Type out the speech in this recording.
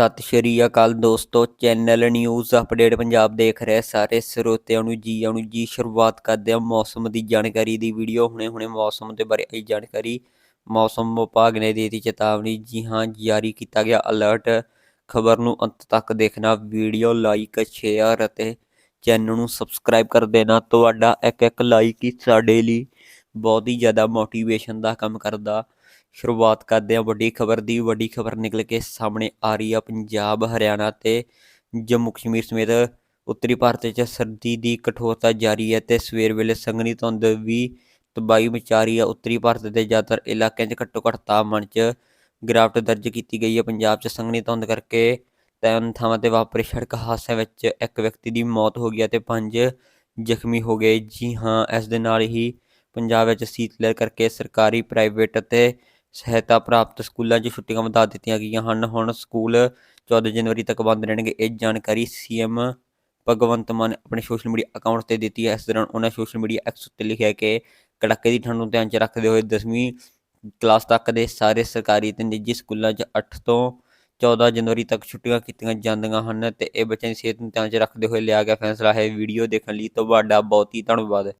ਸਤਿ ਸ਼੍ਰੀ ਅਕਾਲ ਦੋਸਤੋ, channel news update Punjab ਦੇਖ ਰਹੇ ਸਾਰੇ ਸਰੋਤਿਆਂ ਨੂੰ ਜੀ ਆਇਆਂ ਨੂੰ ਜੀ, ਸ਼ੁਰੂਆਤ ਕਰਦੇ ਹਾਂ ਮੌਸਮ ਦੀ ਜਾਣਕਾਰੀ ਦੀ ਵੀਡੀਓ, ਹੁਣੇ ਹੁਣੇ ਮੌਸਮ ਦੇ ਬਾਰੇ ਆਈ ਜਾਣਕਾਰੀ। ਮੌਸਮ ਵਿਭਾਗ ਨੇ ਦੇ ਦਿੱਤੀ ਚੇਤਾਵਨੀ, ਜੀ ਹਾਂ, ਜਾਰੀ ਕੀਤਾ ਗਿਆ ਅਲਰਟ ਖਬਰ ਨੂੰ ਅੰਤ ਤੱਕ ਦੇਖਣਾ, ਵੀਡੀਓ ਲਾਈਕ ਸ਼ੇਅਰ ਅਤੇ ਚੈਨਲ ਨੂੰ ਸਬਸਕ੍ਰਾਈਬ ਕਰ ਦੇਣਾ। ਤੁਹਾਡਾ ਇੱਕ ਇੱਕ ਲਾਈਕ ਹੀ ਸਾਡੇ ਲਈ ਬਹੁਤ ਹੀ ਜ਼ਿਆਦਾ ਮੋਟੀਵੇਸ਼ਨ ਦਾ ਕੰਮ ਕਰਦਾ। ਸ਼ੁਰੂਆਤ ਕਰਦੇ ਹਾਂ ਵੱਡੀ ਖਬਰ ਦੀ। ਵੱਡੀ ਖਬਰ ਨਿਕਲ ਕੇ ਸਾਹਮਣੇ ਆ ਰਹੀ ਆ ਪੰਜਾਬ, ਹਰਿਆਣਾ ਤੇ ਜੰਮੂ ਕਸ਼ਮੀਰ ਸਮੇਤ ਉੱਤਰੀ ਭਾਰਤ 'ਚ ਸਰਦੀ ਦੀ ਕਠੋਰਤਾ ਜਾਰੀ ਹੈ ਤੇ ਸਵੇਰ ਵੇਲੇ ਸੰਘਣੀ ਧੁੰਦ ਵੀ ਤਬਾਹੀ ਮਚਾ ਰਹੀ ਹੈ ਉੱਤਰੀ ਭਾਰਤ ਦੇ ਜ਼ਿਆਦਾਤਰ ਇਲਾਕਿਆਂ 'ਚ ਘੱਟੋ ਘੱਟ ਤਾਪਮਾਨ 'ਚ ਗਿਰਾਵਟ ਦਰਜ ਕੀਤੀ ਗਈ ਹੈ। ਪੰਜਾਬ 'ਚ ਸੰਘਣੀ ਧੁੰਦ ਕਰਕੇ ਤਿੰਨ ਥਾਵਾਂ ਤੇ ਵਾਪਰੇ ਸੜਕ ਹਾਦਸੇ ਵਿੱਚ ਇੱਕ ਵਿਅਕਤੀ ਦੀ ਮੌਤ ਹੋ ਗਈ ਅਤੇ ਪੰਜ ਜ਼ਖਮੀ ਹੋ ਗਏ। ਜੀ ਹਾਂ, ਇਸ ਦੇ ਨਾਲ ਹੀ ਪੰਜਾਬ ਵਿੱਚ ਸੀਤ ਲਹਿਰ ਕਰਕੇ ਸਰਕਾਰੀ ਪ੍ਰਾਈਵੇਟ ਅਤੇ ਸਹਾਇਤਾ ਪ੍ਰਾਪਤ ਸਕੂਲਾਂ 'ਚ ਛੁੱਟੀਆਂ ਵਧਾ ਦਿੱਤੀਆਂ ਗਈਆਂ ਹਨ। ਹੁਣ ਸਕੂਲ 14 ਜਨਵਰੀ ਤੱਕ ਬੰਦ ਰਹਿਣਗੇ, ਇਹ ਜਾਣਕਾਰੀ ਸੀਐਮ ਭਗਵੰਤ ਮਾਨ ਨੇ ਆਪਣੇ ਸੋਸ਼ਲ ਮੀਡੀਆ ਅਕਾਊਂਟ ਤੇ ਦਿੱਤੀ ਹੈ। ਇਸ ਦੌਰਾਨ ਉਹਨਾਂ ਸੋਸ਼ਲ ਮੀਡੀਆ ਐਕਸ ਉੱਤੇ ਲਿਖਿਆ ਕਿ ਕੜਾਕੇ ਦੀ ਠੰਡ ਨੂੰ ਧਿਆਨ 'ਚ ਰੱਖਦੇ ਹੋਏ 10ਵੀਂ ਕਲਾਸ ਤੱਕ ਦੇ ਸਾਰੇ ਸਰਕਾਰੀ ਤੇ ਨਿੱਜੀ ਸਕੂਲਾਂ 'ਚ 8 ਤੋਂ 14 ਜਨਵਰੀ ਤੱਕ ਛੁੱਟੀਆਂ ਕੀਤੀਆਂ ਜਾਂਦੀਆਂ ਹਨ ਤੇ ਇਹ ਬੱਚਿਆਂ ਦੀ ਸਿਹਤ ਨੂੰ ਧਿਆਨ 'ਚ ਰੱਖਦੇ ਹੋਏ ਲਿਆ ਗਿਆ ਫੈਸਲਾ ਹੈ। ਵੀਡੀਓ ਦੇਖਣ ਲਈ ਤੁਹਾਡਾ ਬਹੁਤ ਹੀ ਧੰਨਵਾਦ।